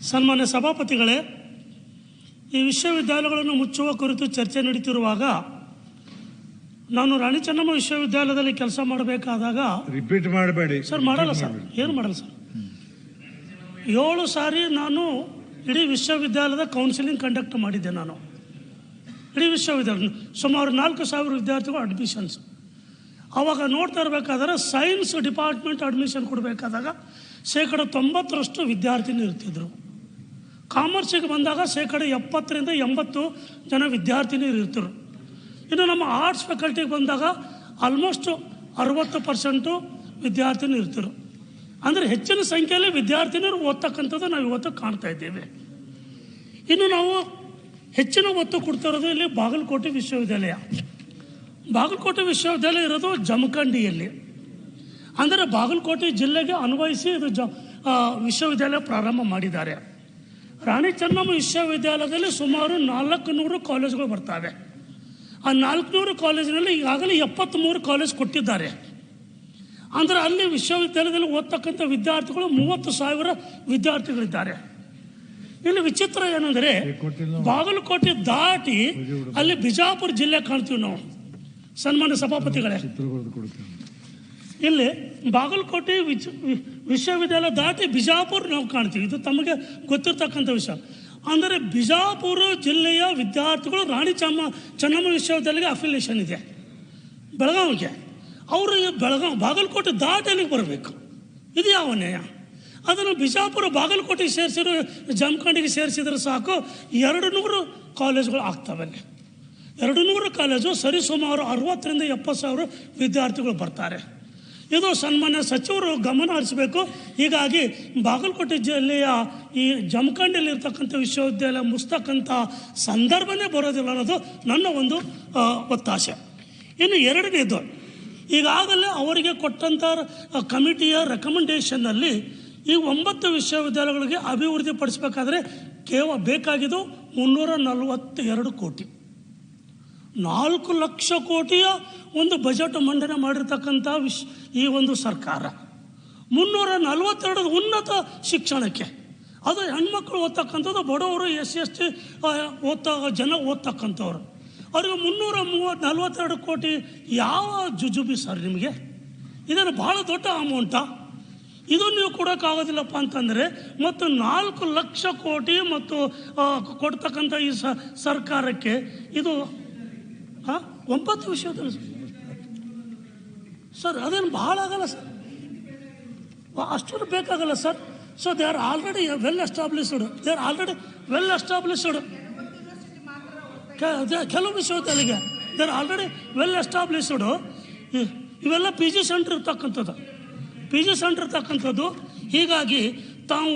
ಸನ್ಮಾನ್ಯ ಸಭಾಪತಿಗಳೇ ಈ ವಿಶ್ವವಿದ್ಯಾಲಯಗಳನ್ನು ಮುಚ್ಚುವ ಕುರಿತು ಚರ್ಚೆ ನಡೀತಿರುವಾಗ ನಾನು ರಾಣಿ ಚೆನ್ನಮ್ಮ ವಿಶ್ವವಿದ್ಯಾಲಯದಲ್ಲಿ ಕೆಲಸ ಮಾಡಬೇಕಾದಾಗ ರಿಪೀಟ್ ಮಾಡಬೇಡಿ. ಸರ್ ಮಾಡಲ್ಲ ಸರ್. ಏನು ಮಾಡಲ್ಲ ಸರ್? ಏಳು ಸಾರಿ ನಾನು ಇಡೀ ವಿಶ್ವವಿದ್ಯಾಲಯದ ಕೌನ್ಸಿಲಿಂಗ್ ಕಂಡಕ್ಟ್ ಮಾಡಿದ್ದೆ ನಾನು. ಇಡೀ ವಿಶ್ವವಿದ್ಯಾಲಯ ಸುಮಾರು ನಾಲ್ಕು ಸಾವಿರ ವಿದ್ಯಾರ್ಥಿಗಳು ಅಡ್ಮಿಷನ್ಸ್ ಆವಾಗ ನೋಡ್ತಾ ಇರಬೇಕಾದ್ರೆ ಸೈನ್ಸ್ ಡಿಪಾರ್ಟ್ಮೆಂಟ್ ಅಡ್ಮಿಷನ್ ಕೊಡಬೇಕಾದಾಗ ಶೇಕಡ ತೊಂಬತ್ತರಷ್ಟು ವಿದ್ಯಾರ್ಥಿನಿ ಇರ್ತಿದ್ರು ಕಾಮರ್ಸಿಗೆ ಬಂದಾಗ ಶೇಕಡ ಎಪ್ಪತ್ತರಿಂದ ಎಂಬತ್ತು ಜನ ವಿದ್ಯಾರ್ಥಿನಿಯರು ಇರ್ತರು ಇನ್ನು ನಮ್ಮ ಆರ್ಟ್ಸ್ ಫ್ಯಾಕಲ್ಟಿಗೆ ಬಂದಾಗ ಆಲ್ಮೋಸ್ಟ್ ಅರವತ್ತು ಪರ್ಸೆಂಟು ವಿದ್ಯಾರ್ಥಿನಿ ಇರ್ತರು ಅಂದರೆ ಹೆಚ್ಚಿನ ಸಂಖ್ಯೆಯಲ್ಲಿ ವಿದ್ಯಾರ್ಥಿನಿಯರು ಓದ್ತಕ್ಕಂಥದ್ದು ನಾವು ಇವತ್ತು ಕಾಣ್ತಾ ಇದ್ದೇವೆ. ಇನ್ನು ನಾವು ಹೆಚ್ಚಿನ ಒತ್ತು ಕೊಡ್ತಿರೋದು ಇಲ್ಲಿ ಬಾಗಲಕೋಟೆ ವಿಶ್ವವಿದ್ಯಾಲಯ. ಬಾಗಲಕೋಟೆ ವಿಶ್ವವಿದ್ಯಾಲಯ ಇರೋದು ಜಮಖಂಡಿಯಲ್ಲಿ. ಅಂದರೆ ಬಾಗಲಕೋಟೆ ಜಿಲ್ಲೆಗೆ ಅನ್ವಯಿಸಿ ಇದು ಜ ವಿಶ್ವವಿದ್ಯಾಲಯ ಪ್ರಾರಂಭ ಮಾಡಿದ್ದಾರೆ. ರಾಣಿ ಚೆನ್ನಮ್ಮ ವಿಶ್ವವಿದ್ಯಾಲಯದಲ್ಲಿ ಸುಮಾರು ನಾಲ್ಕು ನೂರು ಕಾಲೇಜುಗಳು ಬರ್ತವೆ. ಆ ನಾಲ್ಕುನೂರು ಕಾಲೇಜಿನಲ್ಲಿ ಈಗಾಗಲೇ ಎಪ್ಪತ್ತ್ಮೂರು ಕಾಲೇಜ್ ಕೊಟ್ಟಿದ್ದಾರೆ. ಅಂದರೆ ಅಲ್ಲಿ ವಿಶ್ವವಿದ್ಯಾಲಯದಲ್ಲಿ ಓದ್ತಕ್ಕಂಥ ವಿದ್ಯಾರ್ಥಿಗಳು ಮೂವತ್ತು ಸಾವಿರ ವಿದ್ಯಾರ್ಥಿಗಳಿದ್ದಾರೆ. ಇಲ್ಲಿ ವಿಚಿತ್ರ ಏನಂದರೆ ಬಾಗಲಕೋಟೆ ದಾಟಿ ಅಲ್ಲಿ ಬಿಜಾಪುರ ಜಿಲ್ಲೆ ಕಾಣ್ತೀವಿ ನಾವು. ಸನ್ಮಾನ್ಯ ಸಭಾಪತಿಗಳೇ. ಇಲ್ಲಿ ಬಾಗಲಕೋಟೆ ವಿಜ್ ವಿಶ್ವವಿದ್ಯಾಲಯ ದಾಟಿ ಬಿಜಾಪುರ ನಾವು ಕಾಣ್ತೀವಿ. ಇದು ತಮಗೆ ಗೊತ್ತಿರ್ತಕ್ಕಂಥ ವಿಷಯ. ಅಂದರೆ ಬಿಜಾಪುರ ಜಿಲ್ಲೆಯ ವಿದ್ಯಾರ್ಥಿಗಳು ರಾಣಿ ಚಾಮ ಚೆನ್ನಮ್ಮ ವಿಶ್ವವಿದ್ಯಾಲಯಕ್ಕೆ ಅಫಿಲಿಯೇಷನ್ ಇದೆ. ಬೆಳಗಾವಿಗೆ. ಅವರು ಬೆಳಗಾವಿ ಬಾಗಲಕೋಟೆ ದಾಟಲಿಗೆ ಬರಬೇಕು. ಇದು ಯಾವ ನ್ಯಾಯ? ಅದನ್ನು ಬಿಜಾಪುರ ಬಾಗಲಕೋಟೆಗೆ ಸೇರಿಸಿರೋ ಜಮಖಂಡಿಗೆ ಸೇರಿಸಿದ್ರೆ ಸಾಕು. ಎರಡು ನೂರು ಕಾಲೇಜುಗಳು ಆಗ್ತವೆ ಅಲ್ಲಿ. ಎರಡು ನೂರು ಕಾಲೇಜು ಸರಿಸುಮಾರು ಅರವತ್ತರಿಂದ ಎಪ್ಪತ್ತು ಸಾವಿರ ವಿದ್ಯಾರ್ಥಿಗಳು ಬರ್ತಾರೆ. ಇದು ಸನ್ಮಾನ್ಯ ಸಚಿವರು ಗಮನ ಹರಿಸಬೇಕು. ಹೀಗಾಗಿ ಬಾಗಲಕೋಟೆ ಜಿಲ್ಲೆಯ ಈ ಜಮಖಂಡಿಯಲ್ಲಿರ್ತಕ್ಕಂಥ ವಿಶ್ವವಿದ್ಯಾಲಯ ಮುಚ್ಚತಕ್ಕಂಥ ಸಂದರ್ಭನೇ ಬರೋದಿಲ್ಲ ಅನ್ನೋದು ನನ್ನ ಒಂದು ಒತ್ತಾಸೆ. ಇನ್ನು ಎರಡನೇದು, ಈಗಾಗಲೇ ಅವರಿಗೆ ಕೊಟ್ಟಂಥ ಕಮಿಟಿಯ ರೆಕಮೆಂಡೇಷನ್ನಲ್ಲಿ ಈ ಒಂಬತ್ತು ವಿಶ್ವವಿದ್ಯಾಲಯಗಳಿಗೆ ಅಭಿವೃದ್ಧಿ ಪಡಿಸಬೇಕಾದ್ರೆ ಕೇವಲ ಬೇಕಾಗಿದ್ದು ಮುನ್ನೂರ ನಲವತ್ತೆರಡು ಕೋಟಿ. ನಾಲ್ಕು ಲಕ್ಷ ಕೋಟಿಯ ಒಂದು ಬಜೆಟ್ ಮಂಡನೆ ಮಾಡಿರ್ತಕ್ಕಂಥ ವಿಶ್ ಈ ಒಂದು ಸರ್ಕಾರ. ಮುನ್ನೂರ ನಲವತ್ತೆರಡು ಉನ್ನತ ಶಿಕ್ಷಣಕ್ಕೆ. ಅದು ಹೆಣ್ಮಕ್ಳು ಓದ್ತಕ್ಕಂಥದ್ದು, ಬಡವರು ಎಸ್ ಎಸ್ ಟಿ ಓದ್ತಾ, ಜನ ಓದ್ತಕ್ಕಂಥವ್ರು. ಅವ್ರಿಗೆ ಮುನ್ನೂರ ಮೂವತ್ತು ನಲ್ವತ್ತೆರಡು ಕೋಟಿ ಯಾವ ಜುಜುಬಿ ಸರ್ ನಿಮಗೆ? ಇದನ್ನು ಭಾಳ ದೊಡ್ಡ ಅಮೌಂಟಾ. ಇದು ನೀವು ಕೊಡೋಕ್ಕಾಗೋದಿಲ್ಲಪ್ಪ ಅಂತಂದರೆ, ಮತ್ತು ನಾಲ್ಕು ಲಕ್ಷ ಕೋಟಿ ಮತ್ತು ಕೊಡ್ತಕ್ಕಂಥ ಈ ಸರ್ಕಾರಕ್ಕೆ ಇದು ಒಂಬತ್ತು ತಿಳಿಸು ಸರ್. ಅದೇನು ಭಾಳ ಆಗಲ್ಲ ಸರ್. ಅಷ್ಟು ಬೇಕಾಗಲ್ಲ sir. So they are already well established they are already well established ಕೆಲವು ವಿಶ್ವವಿದ್ಯಾಲಯಗೆ they are already well established ಇವೆಲ್ಲ ಪಿ ಜಿ ಸೆಂಟ್ರ್ ಇರ್ತಕ್ಕಂಥದ್ದು. ಪಿ ಜಿ ಸೆಂಟ್ರ್ ಇರ್ತಕ್ಕಂಥದ್ದು. ಹೀಗಾಗಿ ತಾವು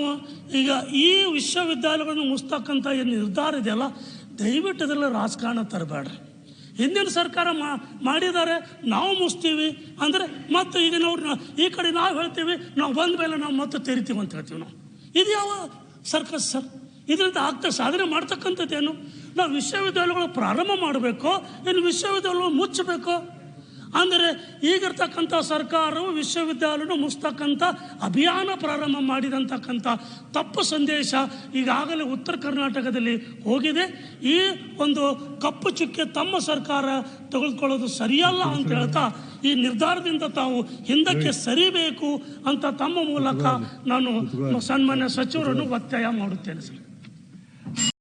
ಈಗ ಈ ವಿಶ್ವವಿದ್ಯಾಲಯಗಳನ್ನು ಮುಸ್ತಕ್ಕಂಥ ಏನು ನಿರ್ಧಾರ ಇದೆಯಲ್ಲ? ದಯವಿಟ್ಟು ಇದರಲ್ಲಿ ರಾಜಕಾರಣ ತರಬೇಡ್ರಿ. ಹಿಂದಿನ ಸರ್ಕಾರ ಮಾಡಿದ್ದಾರೆ, ನಾವು ಮುಚ್ತೀವಿ. ಅಂದರೆ ಮತ್ತು ಈಗ ನಾವು ಈ ಕಡೆ ನಾವು ಹೇಳ್ತೀವಿ, ನಾವು ಬಂದ ಮೇಲೆ ನಾವು ಮತ್ತೆ ತೆರಿತೀವಿ ಅಂತ ಹೇಳ್ತೀವಿ ನಾವು. ಇದು ಯಾವ ಸರ್ಕಸ್ ಸರ್? ಇದರಿಂದ ಆಗ್ತಾ ಸಾಧನೆ ಮಾಡ್ತಕ್ಕಂಥದ್ದೇನು? ನಾವು ವಿಶ್ವವಿದ್ಯಾಲಯಗಳು ಪ್ರಾರಂಭ ಮಾಡಬೇಕು, ಇನ್ನು ವಿಶ್ವವಿದ್ಯಾಲಯ ಮುಚ್ಚಬೇಕು? ಅಂದರೆ ಈಗಿರ್ತಕ್ಕಂಥ ಸರ್ಕಾರವು ವಿಶ್ವವಿದ್ಯಾಲಯ ಮುಚ್ಚತಕ್ಕಂಥ ಅಭಿಯಾನ ಪ್ರಾರಂಭ ಮಾಡಿದಂತಕ್ಕಂಥ ತಪ್ಪು ಸಂದೇಶ ಈಗಾಗಲೇ ಉತ್ತರ ಕರ್ನಾಟಕದಲ್ಲಿ ಹೋಗಿದೆ. ಈ ಒಂದು ಕಪ್ಪು ಚುಕ್ಕೆ ತಮ್ಮ ಸರ್ಕಾರ ತೆಗೆದುಕೊಳ್ಳೋದು ಸರಿಯಲ್ಲ ಅಂತ ಹೇಳ್ತಾ ಈ ನಿರ್ಧಾರದಿಂದ ತಾವು ಹಿಂದಕ್ಕೆ ಸರಿಬೇಕು ಅಂತ ತಮ್ಮ ಮೂಲಕ ನಾನು ಸನ್ಮಾನ್ಯ ಸಚಿವರನ್ನು ಒತ್ತಾಯ ಮಾಡುತ್ತೇನೆ ಸರ್.